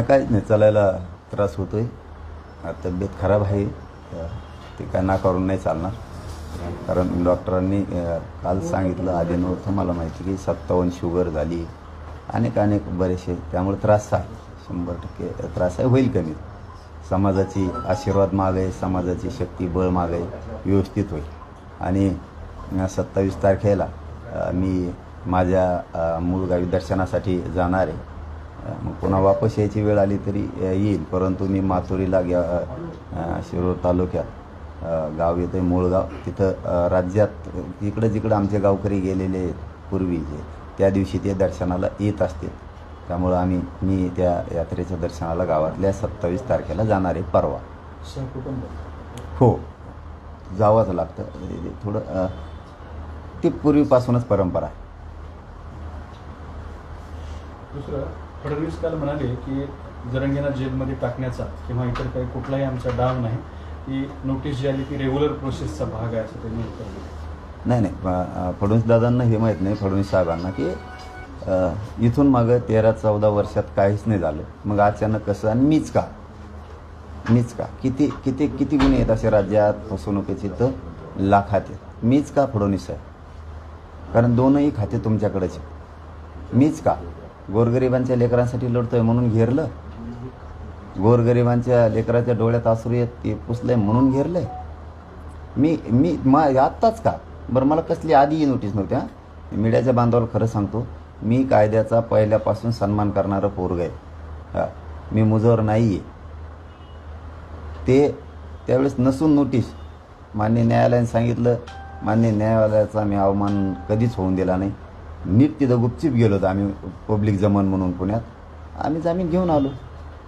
नाही काहीच नाही चालायला त्रास होतो आहे तब्येत खराब आहे. ते काय नाकारून नाही चालणार. कारण डॉक्टरांनी काल सांगितलं आधीनवर मला माहिती की सत्तावन्न शुगर झाली. अनेक अनेक बरेचसे त्यामुळे त्रास आहे. शंभर टक्के त्रास आहे होईल कमी. समाजाची आशीर्वाद माग आहे समाजाची शक्ती बळ माग आहे व्यवस्थित होईल. आणि सत्तावीस तारखेला मी माझ्या मूळ गावी दर्शनासाठी जाणार आहे. मग पुन्हा वापस यायची वेळ आली तरी येईल. परंतु मी माथुरीला गे शिरूर तालुक्यात गाव येतं मूळगाव. तिथं राज्यात इकडं जिकडं आमचे गावकरी गेलेले आहेत पूर्वीचे त्या दिवशी ते दर्शनाला येत असतील. त्यामुळं आम्ही मी त्या यात्रेच्या दर्शनाला गावातल्या सत्तावीस तारखेला जाणार आहे परवा. हो. जावंच लागतं. थोडं ती पूर्वीपासूनच परंपरा आहे. दुसरं? फडणवीस काल म्हणाले की जरंगेना जेलमध्ये टाकण्याचा किंवा इतर काही कुठलाही आमचा डाव नाही ती नोटीस जी आली ती रेग्युलर प्रोसेसचा भाग आहे असं त्यांनी उत्तर दिलं. नाही नाही. फडणवीस दादांना हे माहीत नाही फडणवीस साहेबांना की इथून मागं तेरा चौदा वर्षात काहीच नाही झालं. मग अचानक कसं आणि मीच का? मीच का? किती किती किती गुन्हे आहेत असे राज्यात फसवणुकीचे तर लाखात आहेत मीच का फडणवीस साहेब? कारण दोनही खाते तुमच्याकडेच आहेत. मीच का? गोरगरिबांच्या लेकरांसाठी लढतोय म्हणून घेरलं. गोरगरिबांच्या लेकराच्या डोळ्यात आसरू येत ते पुसलंय म्हणून घेरलंय. मी मी मा आत्ताच का? बरं मला कसली आधी नोटीस नव्हत्या मीडियाच्या बांधवाला खरं सांगतो मी कायद्याचा पहिल्यापासून सन्मान करणारं पोरग आहे. हा मी मुजोर नाही आहे ते त्यावेळेस नसून नोटीस मान्य न्यायालयाने सांगितलं मान्य न्यायालयाचा मी अवमान कधीच होऊन दिला नाही. नीट तिथं गुपचीप गेलो होतो आम्ही पब्लिक जमन म्हणून पुण्यात. आम्ही जामीन घेऊन आलो.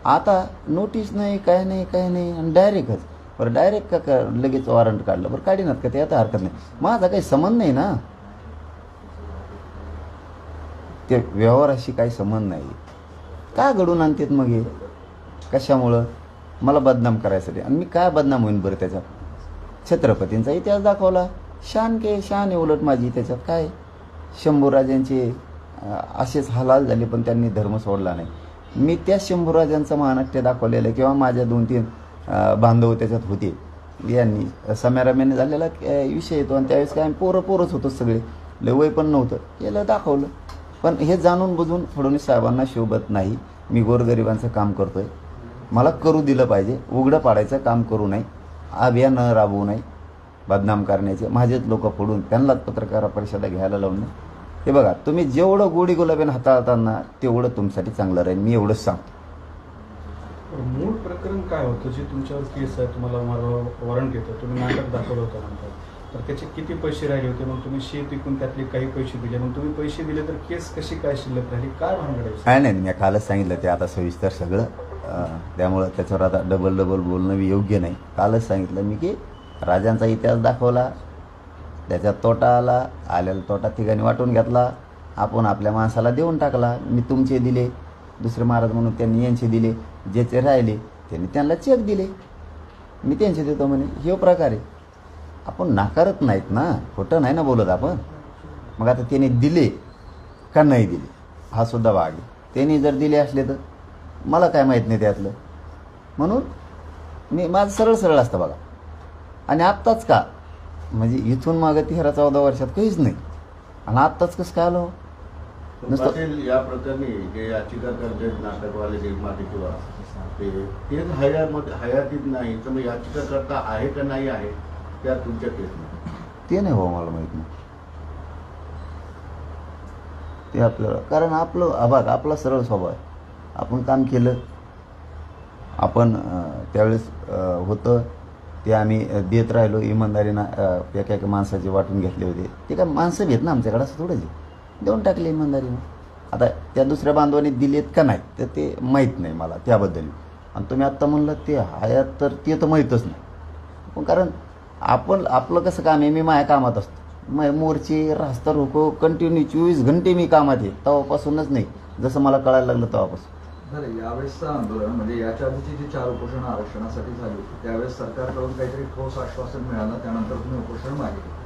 आता नोटीस नाही काय नाही काय नाही आणि डायरेक्टच बरं डायरेक्ट का का लगेच वॉरंट काढलं? बरं काढीनात का ते आता हरकत नाही. माझा काही संबंध नाही ना. ते व्यवहाराशी काही संबंध नाही. का घडून आणतात मग हे? कशामुळं? मला बदनाम करायसाठी. आणि मी काय बदनाम होईन बरं त्याच्यात? छत्रपतींचा इतिहास दाखवला. शान के शान आहे उलट माझी त्याच्यात. काय? शंभूराजांचे असेच हलाल झाले पण त्यांनी धर्म सोडला नाही. मी त्या शंभूराजांचं महानाट्य दाखवलेलं आहे किंवा माझ्या दोन तीन बांधव त्याच्यात होते. यांनी सम्याराम्याने झालेला विषय येतो आणि त्यावेळेस काय आम्ही पोरं पोरंच होतो सगळे. लय वय पण नव्हतं. केलं दाखवलं. पण हे जाणून बुजून फडणवीस साहेबांना शोभत नाही. मी गोरगरिबांचं काम करतोय. मला करू दिलं पाहिजे. उघडं पाडायचं काम करू नये. अभियान राबवू नये. बदनाम करण्याचे. माझेच लोक फोडून त्यांनाच पत्रकार परिषदा घ्यायला लावणे हे बघा तुम्ही जेवढं गोडी गुलाबीनं हाताळताना तेवढं तुमच्यासाठी चांगलं राहील. मी एवढंच सांगतो. मूळ प्रकरण काय होतं? जे तुमच्यावर केस आहे तुम्हाला वॉरंट येतं तुम्ही नाटक दाखवलं होतं नंतर. तर त्याचे किती पैसे राहिले होते? मग तुम्ही शेत विकून त्यातले काही पैसे दिले. मग तुम्ही पैसे दिले तर केस कशी काय शिल्लक राहिली? काय भानगड आहे काय नाही मी कालच सांगितलं ते आता सविस्तर सगळं. त्यामुळं त्याच्यावर आता डबल डबल बोलणं योग्य नाही. कालच सांगितलं मी की राजांचा इतिहास दाखवला त्याच्यात तोटा आला आलेला तोटा ठिकाणी वाटून घेतला आपण आपल्या माणसाला देऊन टाकला. मी तुमचे दिले दुसरे महाराज म्हणून त्यांनी यांचे दिले ज्याचे राहिले त्यांनी त्यांना चेक दिले. मी त्यांचे देतो म्हणे. हे प्रकार. आहे आपण नाकारत नाहीत ना खोटं नाही ना बोलत आपण. मग आता त्याने दिले का नाही दिले? हा सुद्धा भाग आहे. त्यांनी जर दिले असले तर मला काय माहीत नाही त्यातलं. म्हणून मी माझं सरळ सरळ असतं बघा. आणि आत्ताच का? म्हणजे इथून मागं तेरा चौदा वर्षात काहीच नाही. आणि आत्ताच कसं काय आलो? पाटील या प्रकरणी जे याचिकाकर्ते नाटकवाले निर्माते किंवा ते तेच हयामध्ये हयातीत नाही. तर मग याचिकाकर्ता आहे का नाही आहे? त्या तुमच्या केसमध्ये ते नाही हो मला माहीत नाही. ते आपल्याला कारण आपलं अभाग आपला सरळ स्वभाव आहे. आपण काम केलं. आपण त्यावेळेस होतं. ते आम्ही देत राहिलो इमानदारीनं एका एका माणसाचे वाटून घेतले होते. ते काय माणसं घेत ना आमच्याकडे असं थोडंच देऊन टाकले इमानदारीनं. आता त्या दुसऱ्या बांधवाने दिलेत का नाही तर ते माहीत नाही मला त्याबद्दल. आणि तुम्ही आत्ता म्हणलं ते हयात तर ते तर माहीतच नाही. पण कारण आपण आपलं कसं काम आहे मी माझ्या कामात असतो. मग मोर्चे रास्ता रोको कंटिन्यू चोवीस घंटे मी कामात आहे तेव्हापासूनच नाही. जसं मला कळायला लागलं तेव्हापासून यावेळेसचं आंदोलन म्हणजे याच्या आधीची जी चार उपोषण आरक्षणासाठी झाली होती त्यावेळेस सरकारकडून काहीतरी ठोस आश्वासन मिळालं त्यानंतर तुम्ही उपोषण मागितलं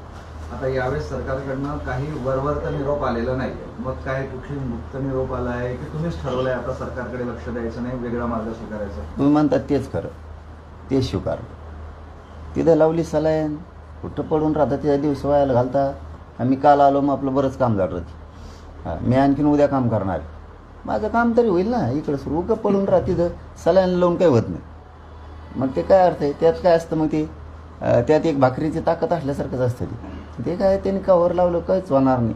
आता यावेळेस सरकारकडनं काही वरवरचा निरोप आलेला नाही मग काय कुठली मुक्त निरोप आला आहे की तुम्हीच ठरवलंय आता सरकारकडे लक्ष द्यायचं नाही वेगळा मार्ग स्वीकारायचा? तुम्ही म्हणतात तेच खरं. ते स्वीकार. तिथे लावली सलाईन कुठं पडून राहता त्या दिवस व्हायला घालता. आम्ही काल आलो मग आपलं बरंच काम झालं. हां मी आणखीन उद्या काम करणार माझं काम तरी होईल ना इकडं सुरू. का पडून राहा तिथं सलाईन लावून काही होत नाही. मग ते काय अर्थ आहे? त्यात काय असतं मग ते? त्यात एक भाकरीची ताकद असल्यासारखंच असतं ते. ते काय त्यांनी कवर लावलं काहीच होणार नाही.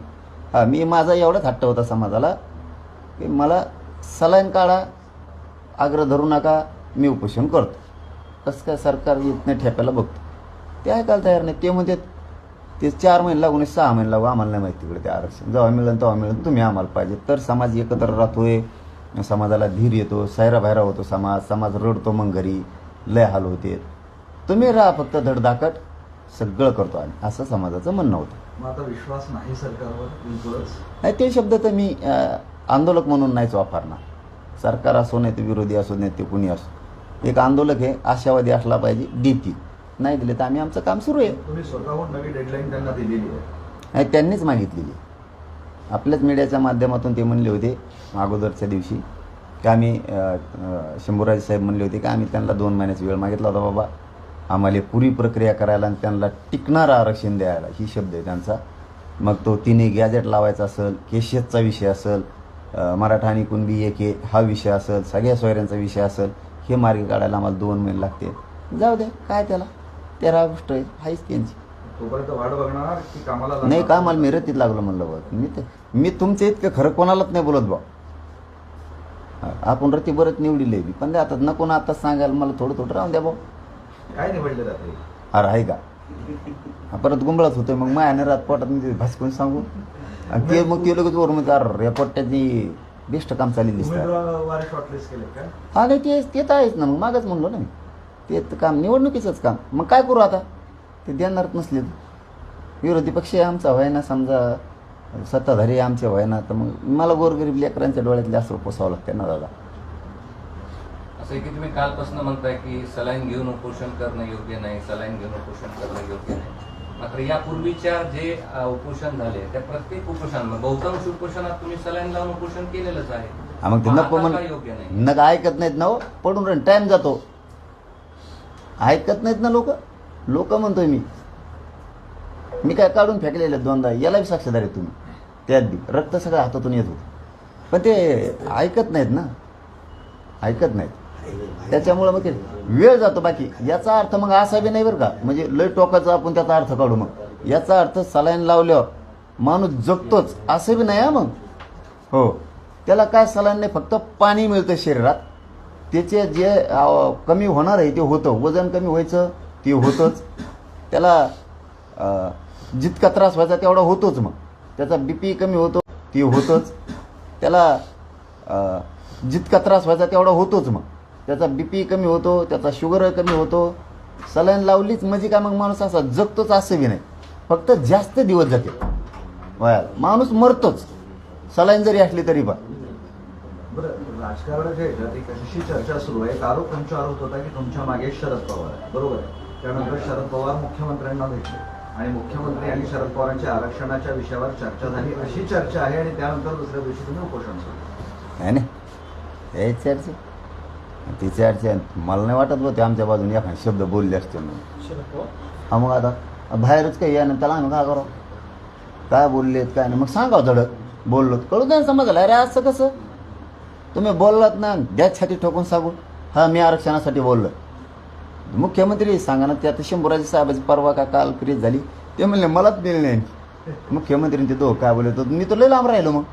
हां मी माझा एवढाच हट्ट होता समाजाला की मला सलाईन काढा आग्रह धरू नका मी उपोषण करतो. कसं काय सरकार इथनं ठेप्याला बघतो? ते ऐकायला तयार नाही. ते म्हणतात ते चार महिने लागून सहा महिने लागू आम्हाला नाही माहिती तिकडे ते आरक्षण. जेव्हा मिळेल तेव्हा मिळेल. तुम्ही आम्हाला पाहिजे. तर समाज एकत्र राहतोय. समाजाला धीर येतो. सायरा बाहेरा होतो समाज. समाज रडतो मग घरी. लय हाल होते. तुम्ही राहा फक्त धडधाकट. सगळं करतो आम्ही. असं समाजाचं म्हणणं होतं. आता विश्वास नाही सरकारवर नाही ते शब्द तर मी आंदोलक म्हणून नाहीच वापरणार. सरकार असो नाही ते विरोधी असो नाही ते कुणी असो. एक आंदोलक हे आशावादी असला पाहिजे. देतील नाही दिले तर आम्ही आमचं काम सुरू आहे. तुम्ही स्वतःहून नवी डेडलाईन त्यांना दिलेली आहे. त्यांनीच मागितलेली. आपल्याच मीडियाच्या माध्यमातून ते म्हणले होते अगोदरच्या दिवशी की आम्ही शंभूराज साहेब म्हणले होते की आम्ही त्यांना दोन महिन्याचा वेळ मागितला होता बाबा. आम्हाला पुरी प्रक्रिया करायला आणि त्यांना टिकणारं आरक्षण द्यायला ही शब्द आहे त्यांचा. मग तो तिन्ही गॅजेट लावायचा असेल केशियतचा विषय असेल मराठा आणि कुणबी एक हे हा विषय असेल सगळ्या सोयऱ्यांचा विषय असेल हे मार्ग काढायला आम्हाला दोन महिने लागते जाऊ दे काय त्याला? तेरा गोष्ट आहे हाईच त्यांची. तोपर्यंत वाढ बघणार की कामाला नाही? का मला मिरतीत लागलं म्हणलं बघ. मी ते मी तुमच्या इतकं खरं कोणालाच नाही बोलत बा. आपण रती बरंच निवडीले बी. पण आता नको ना आता सांगायला मला थोडं थोडं राहून द्या भाऊ काय निवडले जाते? अरे आहे का? हा, परत गुंबळत होतोय मग मायाने रात पोटात मी भासकून सांगू. आणि ते मग ते लगेच वर म्हणजे अरे या पोट्याची बेस्ट काम चालली दिसतात. उमेदवार शॉर्टलिस्ट केले का? हा नाही ते ते तर आहेच ना मग मागच म्हणलो ना मी. ते काम निवडणुकीचंच काम. मग काय करू आता? ते देणारच नसले विरोधी पक्ष आमचा व्हाय ना समजा सत्ताधारी आमचे व्हाय ना तर मग मला गोरगरीब लेकरांच्या डोळ्यातले असं पोसावं लागते ना दादा. असं की तुम्ही कालपासून म्हणताय की सलाईन घेऊन उपोषण करणं योग्य नाही सलाईन घेऊन उपोषण करणं योग्य नाही. मात्र यापूर्वीच्या जे उपोषण झाले त्या प्रत्येक उपोषण बहुतांश उपोषणात तुम्ही सलाईन लावून उपोषण केलेलंच आहे. मग ते नको म्हण योग्य नाही? नका ऐकत नाहीत ना हो. पडून टाईम जातो. ऐकत नाहीत ना लोक. लोक म्हणतोय मी. मी काय काढून फेकलेले आहेत दोनदा. याला बी साक्षीदार आहे तुम्ही. त्यात बी. रक्त सगळं हातातून येत होतं. पण ते ऐकत नाहीत ना. ऐकत नाहीत. त्याच्यामुळं मग ते वेळ जातो बाकी. याचा अर्थ मग असा बी नाही बरं का. म्हणजे लय टोकाचा आपण त्याचा अर्थ काढू मग. याचा अर्थ सलाईन लावल्यावर माणूस जगतोच. असं बी नाही हा मग. हो. त्याला काय सलाईन नाही फक्त पाणी मिळतं शरीरात. त्याचे जे कमी होणार आहे ते होतं. वजन कमी व्हायचं ते होतंच. त्याला जितका त्रास व्हायचा तेवढा होतोच मग. त्याचा बी पी कमी होतो ते होतंच. त्याला जितका त्रास व्हायचा तेवढा होतोच मग. त्याचा बी पी कमी होतो त्याचा शुगर कमी होतो. सलाईन लावलीच म्हणजे काय मग माणूस असा जगतोच असं बी नाही. फक्त जास्त दिवस जाते. वयाला माणूस मरतोच. सलाईन जरी असली तरी पण. बरं. राजकारणाच्या ह्याच्यात एक अशी चर्चा सुरू आहे? एक आरोप त्यांच्यावर होत होता की तुमच्या मागे शरद पवार आहे. बरोबर आहे? त्यानंतर शरद पवार मुख्यमंत्र्यांना भेटले. आणि मुख्यमंत्री आणि शरद पवारांच्या आरक्षणाच्या विषयावर चर्चा झाली. अशी चर्चा आहे आणि त्यानंतर दुसऱ्या दिवशी तुम्ही उपोषण सुरू नाही नाही. हे चर्चा. ती चर्चा मला नाही वाटत होते आमच्या बाजूने एखादा शब्द बोलले असते म्हणून. शरद पवार? हा मग आता बाहेरच काही या त्याला आम्ही काय करावं? काय बोललेत काय नाही. मग सांगावं धडक बोललो कळू द्या ना समजलं. अरे असं कसं? तुम्ही बोललात ना द्या छाती ठोकून सांगून हा मी आरक्षणासाठी बोललो. मुख्यमंत्री सांगा ना ते आता शंभूराजे साहेबाची परवा का काल क्रिएट झाली. ते म्हणले मलाच मिळले नाही. मुख्यमंत्री ते काय बोलले मी तर लय लांब राहिलो मग.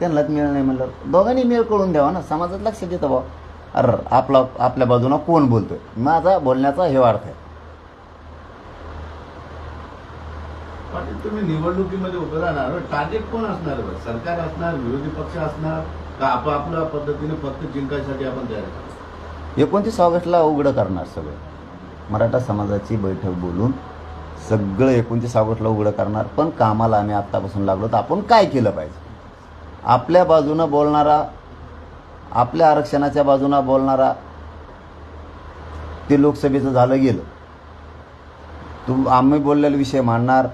त्यांनाच मिळ नाही म्हणलं. दोघांनी मेळ कळून द्यावा ना समाजात लक्ष देतो बा. अरे आपला आपल्या बाजूनं कोण बोलतोय? माझा बोलण्याचा हे अर्थ आहे. तुम्ही निवडणुकीमध्ये उभं राहणार. टार्गेट कोण असणार? सरकार असणार विरोधी पक्ष असणार? का आपापल्या पद्धतीने फक्त जिंकायसाठी आपण तयार एकोणतीस ऑगस्टला उघडं करणार सगळं. मराठा समाजाची बैठक बोलून सगळं एकोणतीस ऑगस्टला उघडं करणार. पण कामाला आम्ही आत्तापासून लागलो तर आपण काय केलं पाहिजे? आपल्या बाजूनं बोलणारा आपल्या आरक्षणाच्या बाजूनं बोलणारा ते लोकसभेचं झालं गेलं. तू आम्ही बोललेला विषय मांडणार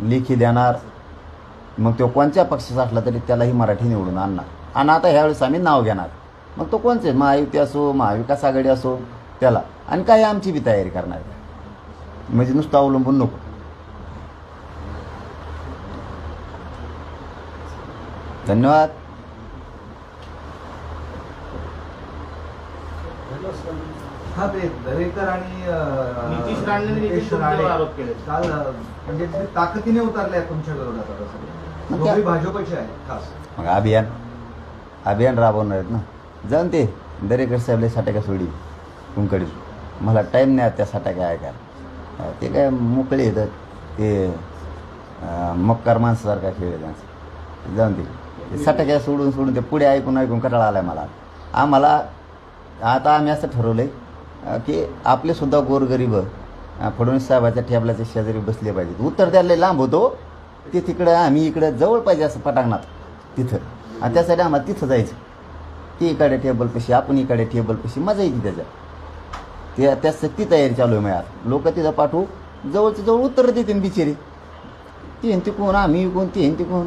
लेखी देणार. मग तो कोणत्या पक्षाचा असला तरी त्यालाही मराठी निवडून आणणार. आणि आता ह्यावेळेस आम्ही नाव घेणार. मग तो कोणचे महायुती असो महाविकास आघाडी असो त्याला. आणि काही आमची बी तयारी करणार आहे. म्हणजे नुसतं अवलंबून नको. धन्यवाद. हा ते दरेकर आणि अं, नितीश राणेंनी देखील नितेश तुमच्यावर राणे आरोप केले. काल अं, म्हणजे ताकदीने उतरले आहेत तुमच्या विरोधात भाजपचे आहेत खास. मग अभियान. अभियान राबवणार आहेत ना. जाऊन ते दरेकर साहेबले साटाक्या सोडी तुमकडे. मला टाईम नाही त्या साटाक्या ऐकायला ते काय मोकळे येतात ते मक्कार माणसासारखा खेळ त्यांचा. जाऊन ते साटाक्या सोडून सोडून ते पुढे ऐकून ऐकून कटाळा आलाय मला. आम्हाला आता आम्ही असं ठरवलं आहे की आपलेसुद्धा गोरगरीब फडणवीस साहेबाच्या टेबलाच्या शेजारी बसले पाहिजेत. उत्तर द्यायला लांब होतो. ते तिकडं आम्ही इकडं जवळ पाहिजे असं पटांगणात. तिथं. आणि त्यासाठी आम्हाला तिथं जायचं. ती इकडे टेबलपाशी आपण इकडे टेबलपाशी मजा येते त्याच्या ते त्याचं ती तयारी चालू आहे मग लोक तिथं पाठवू जवळच्या जवळ उत्तर देतील बिचारी. ती हिंती कोण आम्ही कोण ती हिंती कोण.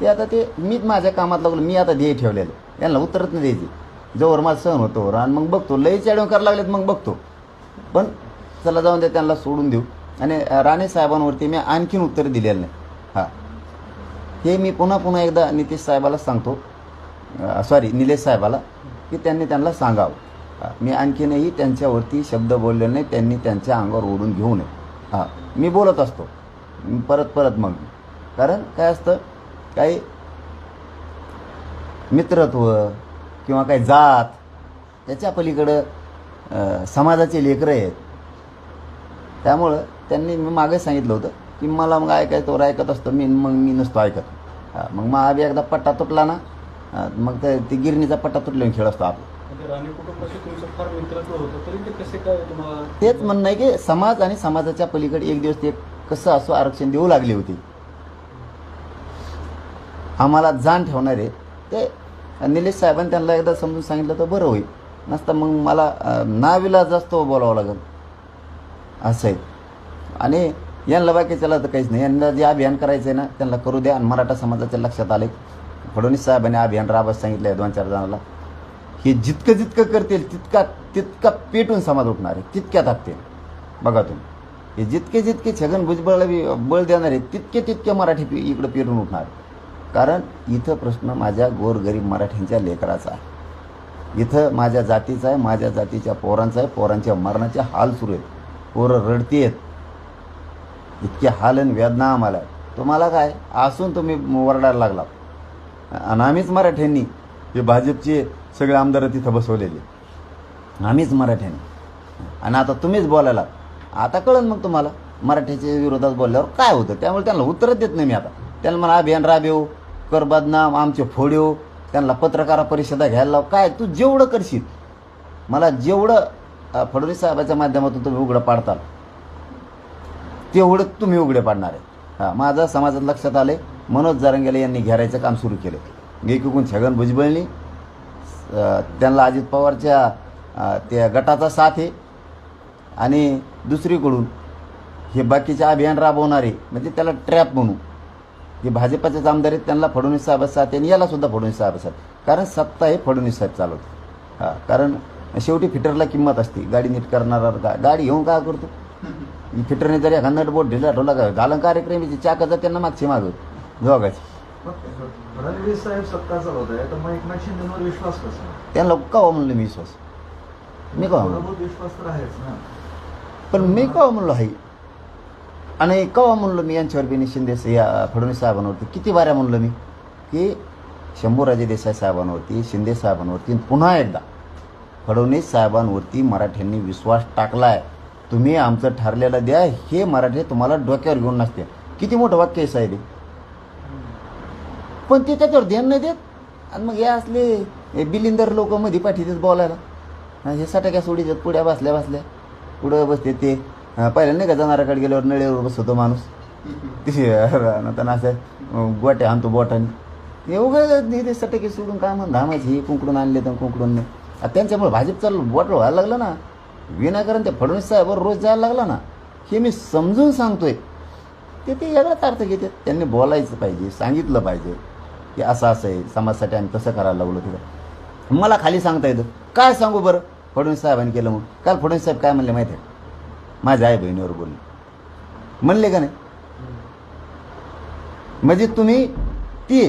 ते आता ते मीच माझ्या कामात लागलो मी आता ध्येय ठेवलेलं. यांना उत्तरच नाही द्यायची. जवळ मला सहन होतो आणि मग बघतो लई चॅडव करायला लागलेत मग बघतो. पण चला जाऊन दे त्यांना सोडून देऊ. आणि राणे साहेबांवरती मी आणखीन उत्तर दिलेलं नाही. हां. हे मी पुन्हा पुन्हा एकदा नितीश साहेबाला सांगतो. सॉरी निलेश साहेबाला की त्यांनी त्यांना सांगावं. मी आणखीनही त्यांच्यावरती शब्द बोलले नाही त्यांनी त्यांच्या अंगावर ओढून घेऊ नये. हां मी बोलत असतो. परत परत मग. कारण काय असतं काही मित्रत्व किंवा काही जात त्याच्या पलीकडं समाजाचे लेकरं आहेत. त्यामुळं त्यांनी मी मागे सांगितलं होतं. की मला मग ऐकायचं तर ऐकत असतो. मी मग मी नसतो ऐकत. हा, मग मग आधी एकदा पट्टा तुटला ना हा, मग ते ती गिरणीचा पट्टा तुटल्याने खेळ असतो आपला. म्हणजे तेच म्हणणं आहे की समाज आणि समाजाच्या पलीकडे एक दिवस ते कसं असो आरक्षण देऊ लागले होते. आम्हाला जाण ठेवणारे ते निलेश साहेबांनी त्यांना एकदा समजून सांगितलं तर बरं होईल. नसतं मग मला अं, नाविलाज असतो बोलावं लागेल. असं आहे. आणि यांना चला तर काहीच नाही. यांना जे अभियान करायचं आहे ना त्यांना करू द्या आणि मराठा समाजाच्या लक्षात आले. फडणवीस साहेबांनी अभियान राबत सांगितलं आहे दोन चार जणांना. हे जितकं जितकं करतील तितका तितका पेटून समाज उठणार आहे. तितक्या ताकतील बघा तुम्ही. हे जितके जितके छगन भुजबळला बी बळ देणार आहे तितके तितके मराठी पि- इकडं पेरून उठणार. कारण इथं प्रश्न माझ्या गोरगरीब मराठींच्या लेकराचा आहे. इथं माझ्या जातीचा आहे माझ्या जातीच्या पोरांचा आहे पोरांच्या मरणाचे हाल सुरू आहेत. पोरं रडतीयेत. इतके हाल आणि वेदना आम्हाला आहे. तुम्हाला काय? असून तुम्ही वरडायला लागला. आणि आम्हीच मराठ्यांनी हे भाजपचे सगळे आमदार तिथं बसवलेले. आम्हीच मराठ्यांनी. आणि आता तुम्हीच बोलायला. आता कळन मग तुम्हाला मराठीच्या विरोधात बोलल्यावर काय होतं? त्यामुळे त्यांना उत्तरच देत नाही मी आता. त्यांना मला अभियान राबेव कर बदनाम आमचे फोड्यो त्यांना पत्रकार परिषदा घ्यायला लाव. काय? तू जेवढं करशील. मला जेवढं फडणवीस साहेबाच्या माध्यमातून तुम्ही उघडं पाडताल तेवढं तुम्ही उघडे पाडणार आहे हां माझं समाजात लक्षात आले मनोज जारंगेले यांनी घेरायचं काम सुरू केलं एकीकडून छगन भुजबळनी त्यांना अजित पवारच्या त्या गटाचा साथ आहे. आणि दुसरीकडून हे बाकीचे अभियान राबवणारे म्हणजे त्याला ट्रॅप म्हणू हे भाजपाचेच आमदार आहेत त्यांना फडणवीस साहेब साथ आहे आणि यालासुद्धा फडणवीस साहेब साथ कारण सत्ता हे फडणवीस साहेब चालवते हां कारण शेवटी फिटरला किंमत असते. गाडी नीट करणारा का गाडी घेऊन का करतो? फिटरने जरी एखादा बोट ढिला ठेवला का घालन कार्यक्रम चाकाचा त्यांना मागचे मागं जोगायचे मग फडणवीस साहेब सत्ता चालवत आहे तर मग एकनाथ शिंदेवर विश्वास कसा? त्यांना कवा म्हणलं मी विश्वास? मी मूलभूत विश्वास तर आहेच ना. पण मी कवा म्हणलो आहे? आणि कवा म्हणलो मी यांच्यावर बी शिंदे या फडणवीस साहेबांवरती? किती बाऱ्या म्हणलो मी? की शंभूराजे देसाई साहेबांवरती शिंदे साहेबांवरती पुन्हा एकदा फडणवीस साहेबांवरती मराठ्यांनी विश्वास टाकलाय. तुम्ही आमचं ठरलेलं द्या हे मराठी तुम्हाला डोक्यावर घेऊन नसते किती मोठं वाक्य आहे साहेब पण ते त्याच्यावर ध्यान नाही देत. आणि मग हे असले हे बिलिंदर लोक मध्ये पाठीतेच बोलायला. हे सटाक्या सोडीच्यात पुढ्या बसल्या बसल्या. पुढं बसते ते. पहिल्या नाही का जनाराकडे गेल्यावर नळीवर बसतो माणूस? तिथे नंतर असं गोट्या आणतो बोटाने. हे उघड ते सटके सोडून काय म्हणून धामायचे? हे कुंकडून आणले तर कुंकडून नाही. आता त्यांच्यामुळे भाजपचा बोट व्हायला लागलं ना. विनाकारण ते फडणवीस साहेबवर रोज जायला लागला ना हे मी समजून सांगतोय. ते ते वेगळाच अर्थ घेतात. त्यांनी बोलायचं पाहिजे सांगितलं पाहिजे की असं असं आहे समाजासाठी आम्ही तसं करायला लागलो तिथं. मला खाली सांगता येतं. काय सांगू बरं? फडणवीस साहेबांनी केलं मग काल फडणवीस साहेब काय म्हणले माहिती आहे माझ्या आई बहिणीवर बोलले. म्हणले का नाही? म्हणजे तुम्ही ती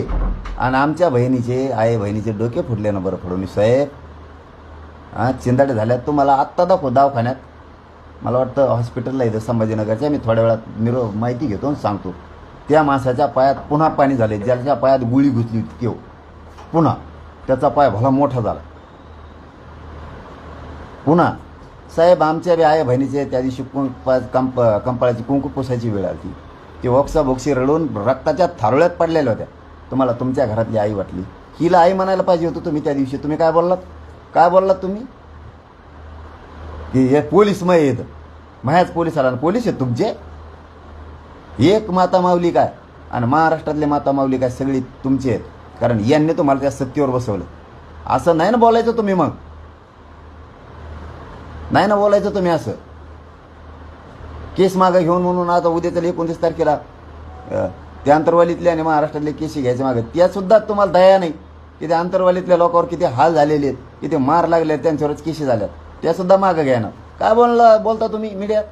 आणि आमच्या बहिणीचे आई बहिणीचे डोके फुटले ना बरं फडणवीस साहेब. हां चिंदाडे झाल्यात. तुम्हाला आत्ता दाखव दवाखान्यात. मला वाटतं हॉस्पिटलला इथं संभाजीनगरच्या मी थोड्या वेळात निरो माहिती घेतो आणि सांगतो. त्या माणसाच्या पायात पुन्हा पाणी झाले ज्याच्या पायात गुळी घुसली केव हो. पुन्हा. त्याचा पाय भला मोठा झाला. पुन्हा. साहेब आमच्या बी आई बहिणीचे त्या दिवशी कुंक कंप कंपाळाची कुंकू पुसायची वेळ आली. ती ओक्सा बोक्सी रडून रक्ताच्या थारोळ्यात पडलेल्या होत्या. तुम्हाला तुमच्या घरातली आई वाटली. हिला आई म्हणायला पाहिजे होतं तुम्ही त्या दिवशी. तुम्ही काय बोललात? काय बोललात तुम्ही? की हे पोलीस मग येत माझ्याच पोलीस आला. पोलीस आहेत तुमचे? एक माता माऊली काय? आणि महाराष्ट्रातले माता माऊली काय सगळी तुमची आहेत. कारण यांनी तुम्हाला त्या सत्तेवर बसवलं. असं नाही ना बोलायचं तुम्ही मग? नाही ना बोलायचं तुम्ही असं? केस मागं घेऊन म्हणून आता उद्याच्या एकोणतीस तारखेला त्या अंतरवालीतले आणि महाराष्ट्रातले केस घ्यायचे मागं त्यासुद्धा तुम्हाला दया नाही. किती अंतरवालीतल्या लोकांवर किती हाल झालेले आहेत किती मार लागले आहेत, त्यांच्यावरच केशी झाल्यात. त्यासुद्धा मागं घ्यायना काय बोलला बोलता तुम्ही मीडियात